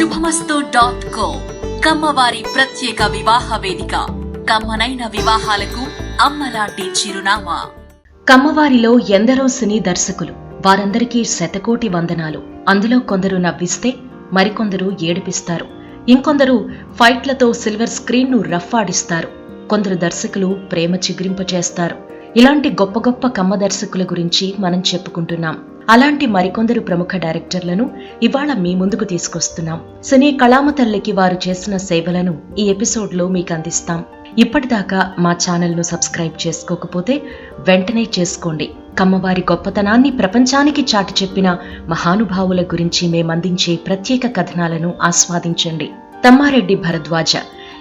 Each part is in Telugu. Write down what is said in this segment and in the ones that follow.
శుభమస్తు డాట్ కో కమ్మవారి ప్రత్యేక వివాహ వేదిక. కమ్మనైన వివాహాలకు అమ్మలాంటి చిరునామా. కమ్మవారిలో ఎందరో సినీ దర్శకులు వారందరికీ శతకోటి వందనాలు. అందులో కొందరు నవ్విస్తే మరికొందరు ఏడిపిస్తారు. ఇంకొందరు ఫైట్లతో సిల్వర్ స్క్రీన్ను రఫ్ ఆడిస్తారు కొందరు దర్శకులు ప్రేమ చిగురింపచేస్తారు. ఇలాంటి గొప్ప గొప్ప కమ్మ దర్శకుల గురించి మనం చెప్పుకుంటున్నాం. అలాంటి మరికొందరు ప్రముఖ డైరెక్టర్లను ఇవాళ మీ ముందుకు తీసుకొస్తున్నాం. సినీ కళామ తల్లికి వారు చేసిన సేవలను ఈ ఎపిసోడ్లో మీకు అందిస్తాం. ఇప్పటిదాకా మా ఛానల్ను సబ్స్క్రైబ్ చేసుకోకపోతే వెంటనే చేసుకోండి. కమ్మవారి గొప్పతనాన్ని ప్రపంచానికి చాటి చెప్పిన మహానుభావుల గురించి మేమందించే ప్రత్యేక కథనాలను ఆస్వాదించండి. తమ్మారెడ్డి భరద్వాజ.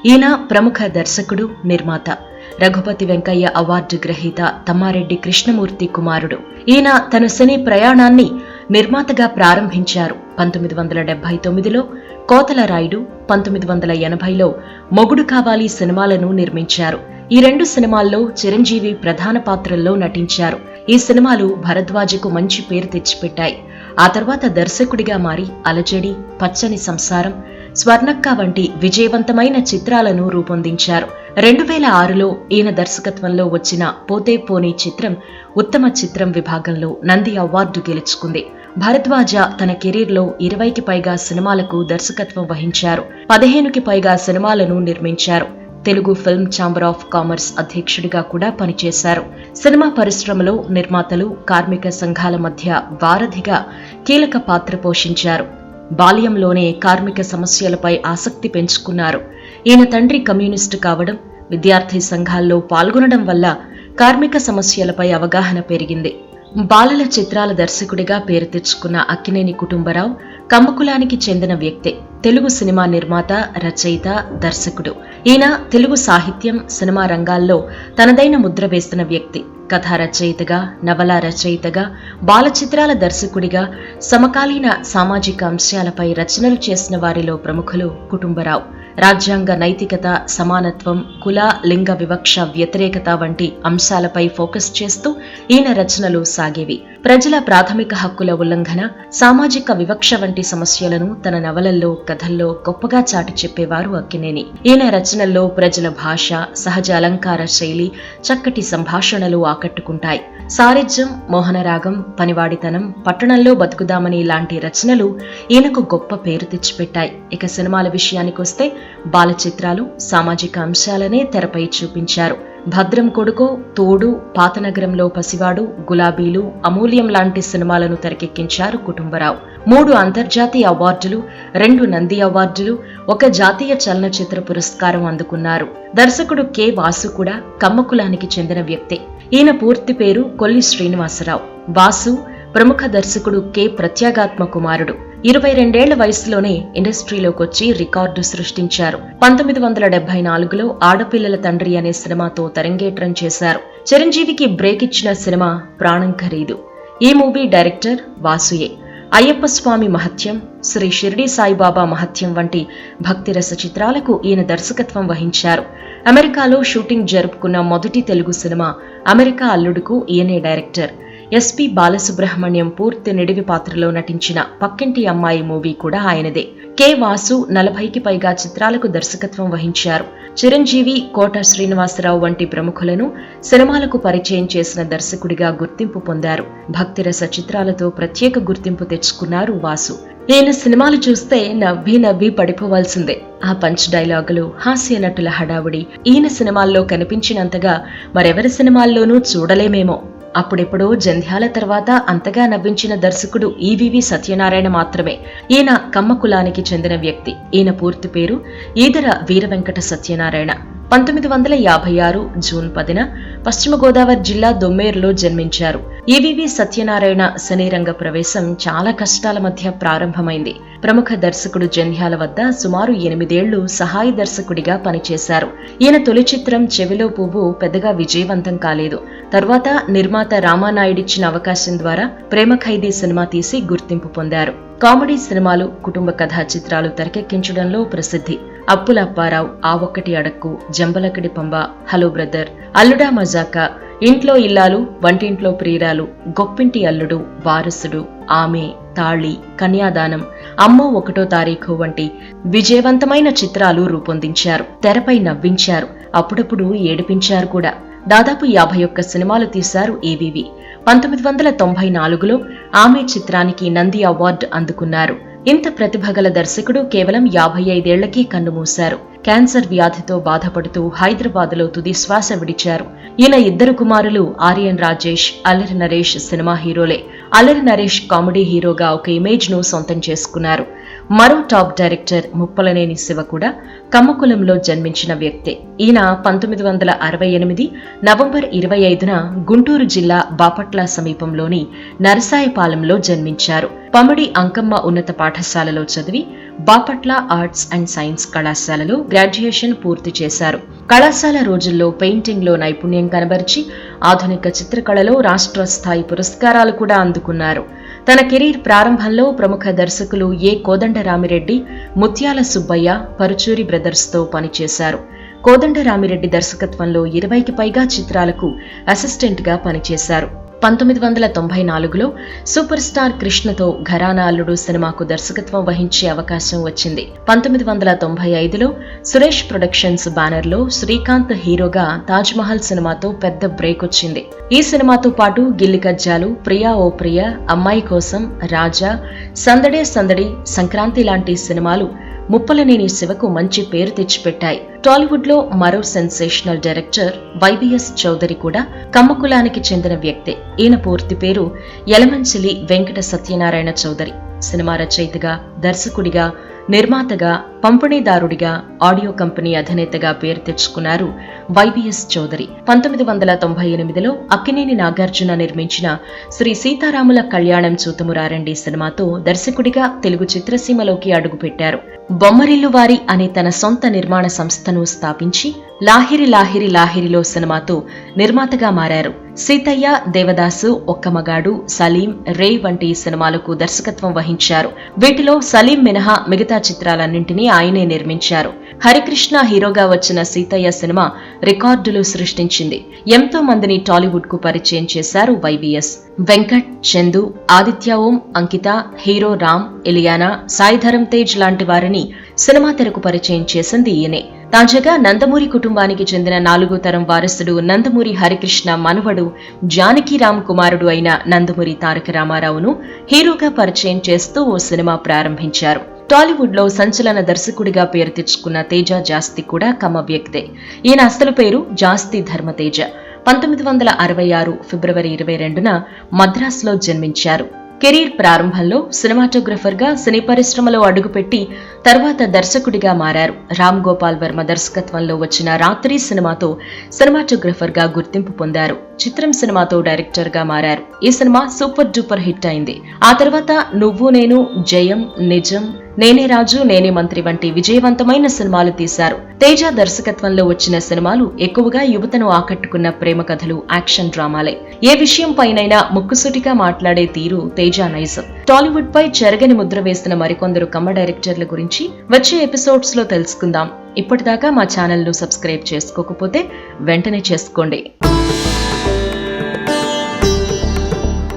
ఈయన ప్రముఖ దర్శకుడు నిర్మాత. రఘుపతి వెంకయ్య అవార్డు గ్రహీత తమ్మారెడ్డి కృష్ణమూర్తి కుమారుడు. ఈయన తన సినీ ప్రయాణాన్ని నిర్మాతగా ప్రారంభించారు. పంతొమ్మిది వందల డెబ్బై తొమ్మిదిలో కోతల రాయుడు పంతొమ్మిది వందల ఎనభైలో మొగుడు కావాలి సినిమాలను నిర్మించారు. ఈ రెండు సినిమాల్లో చిరంజీవి ప్రధాన పాత్రల్లో నటించారు. ఈ సినిమాలు భరద్వాజకు మంచి పేరు తెచ్చిపెట్టాయి. ఆ తర్వాత దర్శకుడిగా మారి అలజడి పచ్చని సంసారం స్వర్ణక్క వంటి విజయవంతమైన చిత్రాలను రూపొందించారు. రెండు వేల ఆరులో ఈయన దర్శకత్వంలో వచ్చిన పోతే పోనీ చిత్రం ఉత్తమ చిత్రం విభాగంలో నంది అవార్డు గెలుచుకుంది. భరద్వాజ తన కెరీర్లో ఇరవైకి పైగా సినిమాలకు దర్శకత్వం వహించారు. పదిహేనుకి పైగా సినిమాలను నిర్మించారు. Telugu film chamber of commerce అధ్యక్షుడిగా కూడా పనిచేశారు. సినిమా పరిశ్రమలో నిర్మాతలు కార్మిక సంఘాల మధ్య వారధిగా కీలక పాత్ర పోషించారు. బాల్యంలోనే కార్మిక సమస్యలపై ఆసక్తి పెంచుకున్నారు. ఈయన తండ్రి కమ్యూనిస్టు కావడం విద్యార్థి సంఘాల్లో పాల్గొనడం వల్ల కార్మిక సమస్యలపై అవగాహన పెరిగింది. బాలల చిత్రాల దర్శకుడిగా పేరు తెచ్చుకున్న అక్కినేని కుటుంబరావు కమ్మకులానికి చెందిన వ్యక్తే తెలుగు సినిమా నిర్మాత రచయిత దర్శకుడు. ఈయన తెలుగు సాహిత్యం సినిమా రంగాల్లో తనదైన ముద్ర వేస్తున్న వ్యక్తి కథా రచయితగా నవల రచయితగా బాల చిత్రాల దర్శకుడిగా సమకాలీన సామాజిక అంశాలపై రచనలు చేసిన వారిలో ప్రముఖులు కుటుంబరావు. రాజ్యాంగ నైతికత సమానత్వం కుల లింగ వివక్ష వ్యతిరేకత వంటి అంశాలపై ఫోకస్ చేస్తూ ఈయన రచనలు సాగేవి. ప్రజల ప్రాథమిక హక్కుల ఉల్లంఘన సామాజిక వివక్ష వంటి సమస్యలను తన నవలల్లో కథల్లో గొప్పగా చాటి చెప్పేవారు అక్కినేని. ఈయన రచనల్లో ప్రజల భాష సహజ అలంకార శైలి చక్కటి సంభాషణలు ఆకట్టుకుంటాయి. సారిజ్యం మోహనరాగం పనివాడితనం పట్టణంలో బతుకుదామని లాంటి రచనలు ఈయనకు గొప్ప పేరు తెచ్చిపెట్టాయి. ఇక సినిమాల విషయానికొస్తే బాల చిత్రాలు సామాజిక అంశాలనే తెరపై చూపించారు. భద్రం కొడుకు తోడు పాతనగరంలో పసివాడు గులాబీలు అమూల్యం లాంటి సినిమాలను తెరకెక్కించారు కుటుంబరావు. మూడు అంతర్జాతీయ అవార్డులు రెండు నంది అవార్డులు ఒక జాతీయ చలనచిత్ర పురస్కారం అందుకున్నారు. దర్శకుడు కె. వాసు కూడా కమ్మకులానికి చెందిన వ్యక్తే. ఈయన పూర్తి పేరు కొల్లి శ్రీనివాసరావు. వాసు ప్రముఖ దర్శకుడు కె. ప్రత్యాగాత్మ కుమారుడు. ఇరవై రెండేళ్ళ వయసులోనే ఇండస్ట్రీలోకి వచ్చి రికార్డు సృష్టించారు. పంతొమ్మిది వందల డెబ్బై నాలుగులో ఆడపిల్లల తండ్రి అనే సినిమాతో తెరంగేట్రం చేశారు. చిరంజీవికి బ్రేక్ ఇచ్చిన సినిమా ప్రాణం ఖరీదు. ఈ మూవీ డైరెక్టర్ వాసుయే. అయ్యప్ప స్వామి మహత్యం శ్రీ షిర్డి సాయిబాబా మహత్యం వంటి భక్తిరస చిత్రాలకు ఈయన దర్శకత్వం వహించారు. అమెరికాలో షూటింగ్ జరుపుకున్న మొదటి తెలుగు సినిమా అమెరికా అల్లుడుకు ఈయనే డైరెక్టర్. ఎస్పి బాలసుబ్రహ్మణ్యం పూర్తి నిడివి పాత్రలో నటించిన పక్కింటి అమ్మాయి మూవీ కూడా ఆయనదే. కె వాసు నలభైకి పైగా చిత్రాలకు దర్శకత్వం వహించారు. చిరంజీవి కోట శ్రీనివాసరావు వంటి ప్రముఖులను సినిమాలకు పరిచయం చేసిన దర్శకుడిగా గుర్తింపు పొందారు. భక్తిరస చిత్రాలతో ప్రత్యేక గుర్తింపు తెచ్చుకున్నారు వాసు. నేను సినిమాలు చూస్తే నవ్వి నవ్వి పడిపోవాల్సిందే. ఆ పంచ్ డైలాగులు హాస్య నటుల హడావుడి ఈయన సినిమాల్లో కనిపించినంతగా మరెవరి సినిమాల్లోనూ చూడలేమేమో. అప్పుడెప్పుడో జంధ్యాల తర్వాత అంతగా నవ్వించిన దర్శకుడు ఈవివి సత్యనారాయణ మాత్రమే. ఈయన కమ్మ కులానికి చెందిన వ్యక్తి. ఈయన పూర్తి పేరు ఈదర వీరవెంకట సత్యనారాయణ. పంతొమ్మిది వందల యాభై ఆరు జూన్ పదిన పశ్చిమ గోదావరి జిల్లా దొమ్మేరులో జన్మించారు. ఈవివి సత్యనారాయణ సినీ రంగ ప్రవేశం చాలా కష్టాల మధ్య ప్రారంభమైంది. ప్రముఖ దర్శకుడు జంధ్యాల వద్ద సుమారు ఎనిమిదేళ్ళు సహాయ దర్శకుడిగా పనిచేశారు. ఈయన తొలి చిత్రం చెవిలో పువ్వు పెద్దగా విజయవంతం కాలేదు. తర్వాత నిర్మాత రామానాయుడిచ్చిన అవకాశం ద్వారా ప్రేమ ఖైదీ సినిమా తీసి గుర్తింపు పొందారు. కామెడీ సినిమాలు కుటుంబ కథా చిత్రాలు తెరకెక్కించడంలో ప్రసిద్ధి. అప్పుల అప్పారావు ఆ ఒక్కటి అడక్కు జంబలకడి పంబ హలో బ్రదర్ అల్లుడా మజాకా ఇంట్లో ఇల్లాలు వంటింట్లో ప్రియురాలు గొప్పింటి అల్లుడు వారసుడు ఆమె తాళి కన్యాదానం అమ్మో ఒకటో తారీఖు వంటి విజయవంతమైన చిత్రాలు రూపొందించారు. తెరపై నవ్వించారు. అప్పుడప్పుడు ఏడిపించారు కూడా. దాదాపు యాభై ఒక్క సినిమాలు తీశారు ఏవివి. పంతొమ్మిది వందల తొంభై నాలుగులో ఆమె చిత్రానికి నంది అవార్డు అందుకున్నారు. ఇంత ప్రతిభగల దర్శకుడు కేవలం యాభై ఐదేళ్ళకే కన్నుమూశారు. క్యాన్సర్ వ్యాధితో బాధపడుతూ హైదరాబాద్లో తుది శ్వాస విడిచారు. ఈయన ఇద్దరు కుమారులు ఆర్యన్ రాజేష్ అల్లరి నరేష్ సినిమా హీరోలే. అల్లరి నరేష్ కామెడీ హీరోగా ఒక ఇమేజ్ను సొంతం చేసుకున్నారు. మరో టాప్ డైరెక్టర్ ముప్పలనేని శివ కూడా కమ్మకులంలో జన్మించిన వ్యక్తే. ఈయన పంతొమ్మిది వందల అరవై ఎనిమిది నవంబర్ ఇరవై ఐదున గుంటూరు జిల్లా బాపట్ల సమీపంలోని నరసాయపాలెంలో జన్మించారు. పమిడి అంకమ్మ ఉన్నత పాఠశాలలో చదివి బాపట్ల ఆర్ట్స్ అండ్ సైన్స్ కళాశాలలో గ్రాడ్యుయేషన్ పూర్తి చేశారు. కళాశాల రోజుల్లో పెయింటింగ్లో నైపుణ్యం కనబరిచి ఆధునిక చిత్రకళలో రాష్ట్ర స్థాయి పురస్కారాలు కూడా అందుకున్నారు. తన కెరీర్ ప్రారంభంలో ప్రముఖ దర్శకులు ఏ కోదండరామిరెడ్డి ముత్యాల సుబ్బయ్య పరుచూరి బ్రదర్స్తో పనిచేశారు. కోదండరామిరెడ్డి దర్శకత్వంలో ఇరవైకి పైగా చిత్రాలకు అసిస్టెంట్గా పనిచేశారు. పంతొమ్మిది వందల తొంభై నాలుగులో సూపర్ స్టార్ కృష్ణతో ఘరానా అల్లుడు సినిమాకు దర్శకత్వం వహించే అవకాశం వచ్చింది. పంతొమ్మిది వందల తొంభై ఐదులో సురేష్ ప్రొడక్షన్స్ బ్యానర్లో శ్రీకాంత్ హీరోగా తాజ్ మహల్ సినిమాతో పెద్ద బ్రేక్ వచ్చింది. ఈ సినిమాతో పాటు గిల్లి కజ్జాలు ప్రియా ఓ ప్రియ అమ్మాయి కోసం రాజా సందడే సందడి సంక్రాంతి లాంటి సినిమాలు ముప్పలనేని శివకు మంచి పేరు తెచ్చిపెట్టాయి. టాలీవుడ్లో మరో సెన్సేషనల్ డైరెక్టర్ వైబిఎస్ చౌదరి కూడా కమ్మకులానికి చెందిన వ్యక్తే. ఈయన పూర్తి పేరు యలమంచిలి వెంకట సత్యనారాయణ చౌదరి. సినిమా రచయితగా దర్శకుడిగా నిర్మాతగా పంపిణీదారుడిగా ఆడియో కంపెనీ అధినేతగా పేరు తెచ్చుకున్నారు వైబిఎస్ చౌదరి. పంతొమ్మిది వందల తొంభై ఎనిమిదిలో అక్కినేని నాగార్జున నిర్మించిన శ్రీ సీతారాముల కళ్యాణం చూతమురారండి సినిమాతో దర్శకుడిగా తెలుగు చిత్రసీమలోకి అడుగుపెట్టారు. బొమ్మరిల్లు వారి అనే తన సొంత నిర్మాణ సంస్థను స్థాపించి లాహిరి లాహిరి లాహిరిలో సినిమాతో నిర్మాతగా మారారు. సీతయ్య దేవదాసు ఒక్కమగాడు సలీం రే వంటి సినిమాలకు దర్శకత్వం వహించారు. వీటిలో సలీం మినహా మిగతా చిత్రాలన్నింటినీ ఆయనే నిర్మించారు. హరికృష్ణ హీరోగా వచ్చిన సీతయ్య సినిమా రికార్డులు సృష్టించింది. ఎంతో మందిని టాలీవుడ్కు పరిచయం చేశారు YBS. Venkat Chandu Aditya Om Ankita hero Ram Ileana Saidharam Tej లాంటి వారిని సినిమా తెరకు పరిచయం చేసింది ఈయనే. తాజాగా నందమూరి కుటుంబానికి చెందిన నాలుగో తరం వారసుడు నందమూరి హరికృష్ణ మనవడు జానకిరామ్ కుమారుడు అయిన నందమూరి తారక రామారావును హీరోగా పరిచయం చేస్తూ ఓ సినిమా ప్రారంభించారు. టాలీవుడ్లో సంచలన దర్శకుడిగా పేరు తెచ్చుకున్న తేజ జాస్తి కూడా కమ వ్యక్తే. ఈయన అసలు పేరు జాస్తి ధర్మతేజ. పంతొమ్మిది వందల అరవై ఆరు ఫిబ్రవరి ఇరవై రెండున మద్రాసులో జన్మించారు. కెరీర్ ప్రారంభంలో సినిమాటోగ్రఫర్గా సినీ పరిశ్రమలో అడుగుపెట్టి తర్వాత దర్శకుడిగా మారారు. రామ్ గోపాల్ వర్మ దర్శకత్వంలో వచ్చిన రాత్రి సినిమాతో సినిమాటోగ్రఫర్గా గుర్తింపు పొందారు. చిత్రం సినిమాతో డైరెక్టర్గా మారారు. ఈ సినిమా సూపర్ డూపర్ హిట్ అయింది. ఆ తర్వాత నువ్వు నేను జయం నిజం నేనే రాజు నేనే మంత్రి వంటి విజయవంతమైన సినిమాలు తీశారు. తేజ దర్శకత్వంలో వచ్చిన సినిమాలు ఎక్కువగా యువతను ఆకట్టుకున్న ప్రేమ కథలు యాక్షన్ డ్రామాలే. ఏ విషయం పైనైనా ముక్కుసూటిగా మాట్లాడే తీరు తేజ నైజం. టాలీవుడ్ పై చెరగని ముద్ర వేసిన మరికొందరు కమ్మ డైరెక్టర్ల గురించి వచ్చే ఎపిసోడ్స్లో తెలుసుకుందాం. ఇప్పటిదాకా మా ఛానల్ను సబ్స్క్రైబ్ చేసుకోకపోతే వెంటనే చేసుకోండి.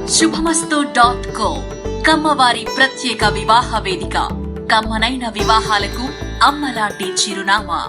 శుభమస్తు డాట్ కో కమ్మవారి ప్రత్యేక వివాహ వేదిక. కమ్మనైన వివాహాలకు అమ్మలాంటి చిరునామా.